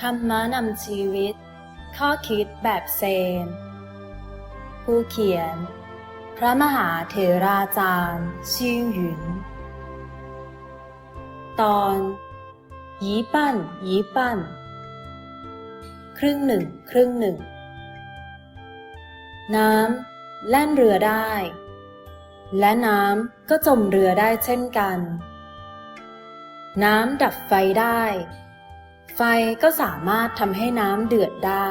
ธรรมะนำชีวิต ข้อคิดแบบเซน ผู้เขียน พระมหาเถราจารย์ ชิงหยุน ตอนยีปั้นยีปั้น ครึ่งหนึ่ง ครึ่งหนึ่ง น้ำแล่นเรือได้ และน้ำก็จมเรือได้เช่นกัน น้ำดับไฟได้ ไฟก็สามารถทำให้น้ำเดือดได้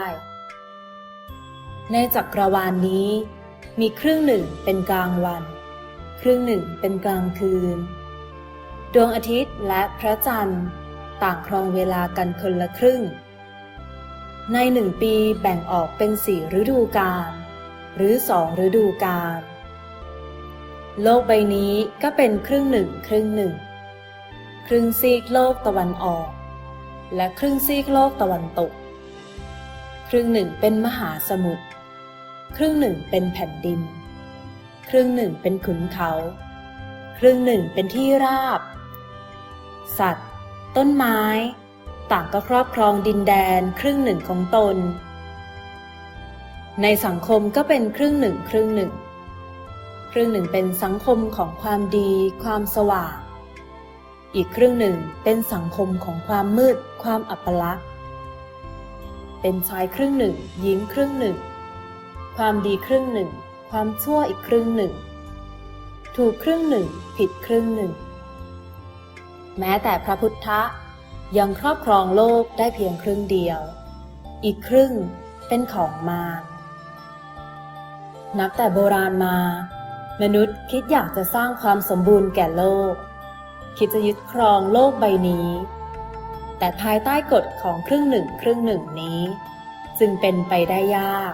ในจักรวาลนนี้ มีครึ่งหนึ่งเป็นกลางวัน ครึ่งหนึ่งเป็นกลางคืน ดวงอาทิตย์และพระจันทร์ ต่างครองเวลากันคนละครึ่ง ในหนึ่งปีแบ่งออกเป็นสี่ฤดูกาลหรือสองฤดูกาลโลกใบนี้ก็เป็นครึ่งหนึ่งครึ่งหนึ่ง ครึ่งซีกโลกตะวันออก และครึ่งซีกโลกตะวันตก ครึ่งหนึ่งเป็นมหาสมุทร ครึ่งหนึ่งเป็นแผ่นดิน ครึ่งหนึ่งเป็นขุนเขา ครึ่งหนึ่งเป็นที่ราบ สัตว์ ต้นไม้ ต่างก็ครอบครองดินแดนครึ่งหนึ่งของตน ในสังคมก็เป็นครึ่งหนึ่งครึ่งหนึ่ง ครึ่งหนึ่งเป็นสังคมของความดี ความสว่าง อีกครึ่งหนึ่งเป็นสังคมของความมืด ความอัปลักษณ์เป็นชายครึ่งหนึ่ง หญิงครึ่งหนึ่ง ความดีครึ่งหนึ่ง ความชั่วอีกครึ่งหนึ่ง ถูกครึ่งหนึ่ง ผิดครึ่งหนึ่ง แม้แต่พระพุทธะยังครอบครองโลกได้เพียงครึ่งเดียว อีกครึ่งเป็นของมารนับแต่โบราณมา มนุษย์คิดอยากจะสร้างความสมบูรณ์แก่โลก คิดจะยึดครองโลกใบนี้ แต่ภายใต้กฎของครึ่งหนึ่งครึ่งหนึ่งนี้ จึงเป็นไปได้ยาก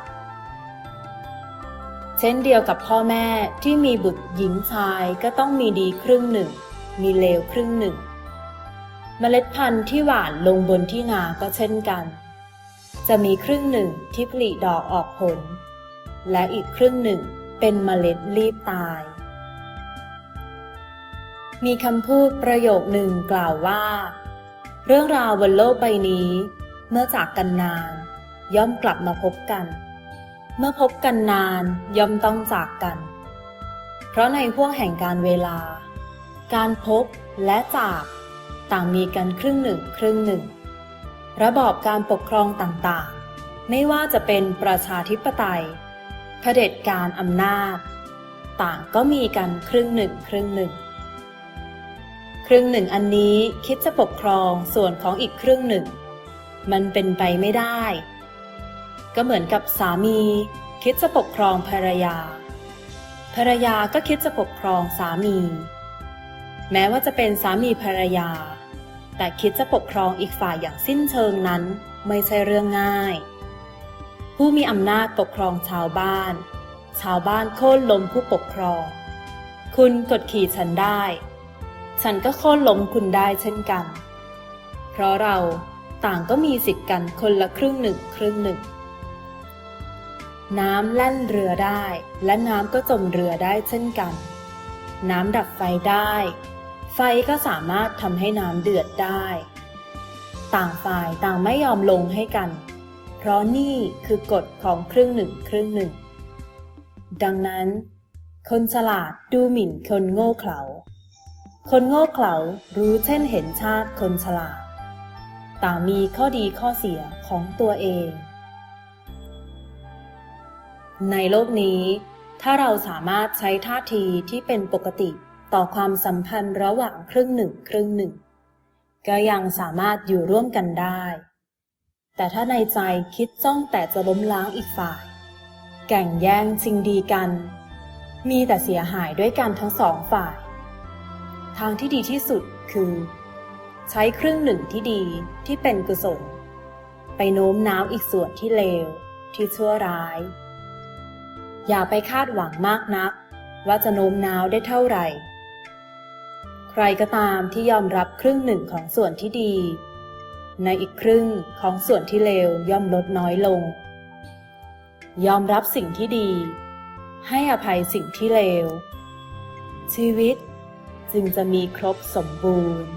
เช่นเดียวกับพ่อแม่ที่มีบุตรหญิงชายก็ต้องมีดีครึ่งหนึ่ง มีเลวครึ่งหนึ่งเมล็ดพันธุ์ที่หวานลงบนที่นาก็เช่นกัน จะมีครึ่งหนึ่งที่ผลิดอกออกผล และอีกครึ่งหนึ่งเป็นเมล็ดรีบตาย มีคำพูดประโยคหนึ่งกล่าวว่า เรื่องราวบนโลกใบนี้ เมื่อจากกันนาน ย่อมกลับมาพบกัน เมื่อพบกันนานย่อมต้องจากกัน เพราะในห่วงแห่งการเวลา การพบและจากต่างมีกันครึ่งหนึ่งครึ่งหนึ่ง ระบอบการปกครองต่างๆ ไม่ว่าจะเป็นประชาธิปไตยเผด็จการอำนาจ ต่างก็มีกันครึ่งหนึ่งครึ่งหนึ่ง รึ่งหนึ่งอันนี้คิดจะปกครองส่วนของอีกครึ่งหนึ่ง มันเป็นไปไม่ได้ ก็เหมือนกับสามี คิดจะปกครองภรรยา ภรรยาก็คิดจะปกครองสามี แม้ว่าจะเป็นสามีภรรยา แต่คิดจะปกครองอีกฝ่ายอย่างสิ้นเชิงนั้นไม่ใช่เรื่องง่าย ผู้มีอำนาจปกครองชาวบ้าน ชาวบ้านโค่นล้มผู้ปกครอง คุณกดขี่ฉันได้ ฉันก็โค่นล้มคุณได้เช่นกัน เพราะเราต่างก็มีสิทธิ์กันคนละครึ่งหนึ่งครึ่งหนึ่ง น้ำแล่นเรือได้ และน้ำก็จมเรือได้เช่นกัน น้ำดับไฟได้ ไฟก็สามารถทำให้น้ำเดือดได้ ต่างฝ่ายต่างไม่ยอมลงให้กัน เพราะนี่คือกฎของครึ่งหนึ่งครึ่งหนึ่ง ดังนั้น คนฉลาดดูหมิ่นคนโง่เขลา คนโง่เขลารู้เช่นเห็นชาติคนฉลาด ต่างมีข้อดีข้อเสียของตัวเอง ในโลกนี้ ถ้าเราสามารถใช้ท่าทีที่เป็นปกติต่อความสัมพันธ์ระหว่างครึ่งหนึ่งครึ่งหนึ่ง ก็ยังสามารถอยู่ร่วมกันได้ แต่ถ้าในใจคิดจ้องแต่จะล้มล้างอีกฝ่าย แก่งแย่งชิงดีกัน มีแต่เสียหายด้วยกันทั้งสองฝ่าย ทางที่ดีที่สุดคือ ใช้ครึ่งหนึ่งที่ดีที่เป็นกุศล ไปโน้มน้าวอีกส่วนที่เลวที่ชั่วร้าย อย่าไปคาดหวังมากนัก ว่าจะโน้มน้าวได้เท่าไหร่ ใครก็ตามที่ยอมรับครึ่งหนึ่งของส่วนที่ดี ในอีกครึ่งของส่วนที่เลวย่อมลดน้อยลง ยอมรับสิ่งที่ดี ให้อภัยสิ่งที่เลว ชีวิต จึงจะมีครบสมบูรณ์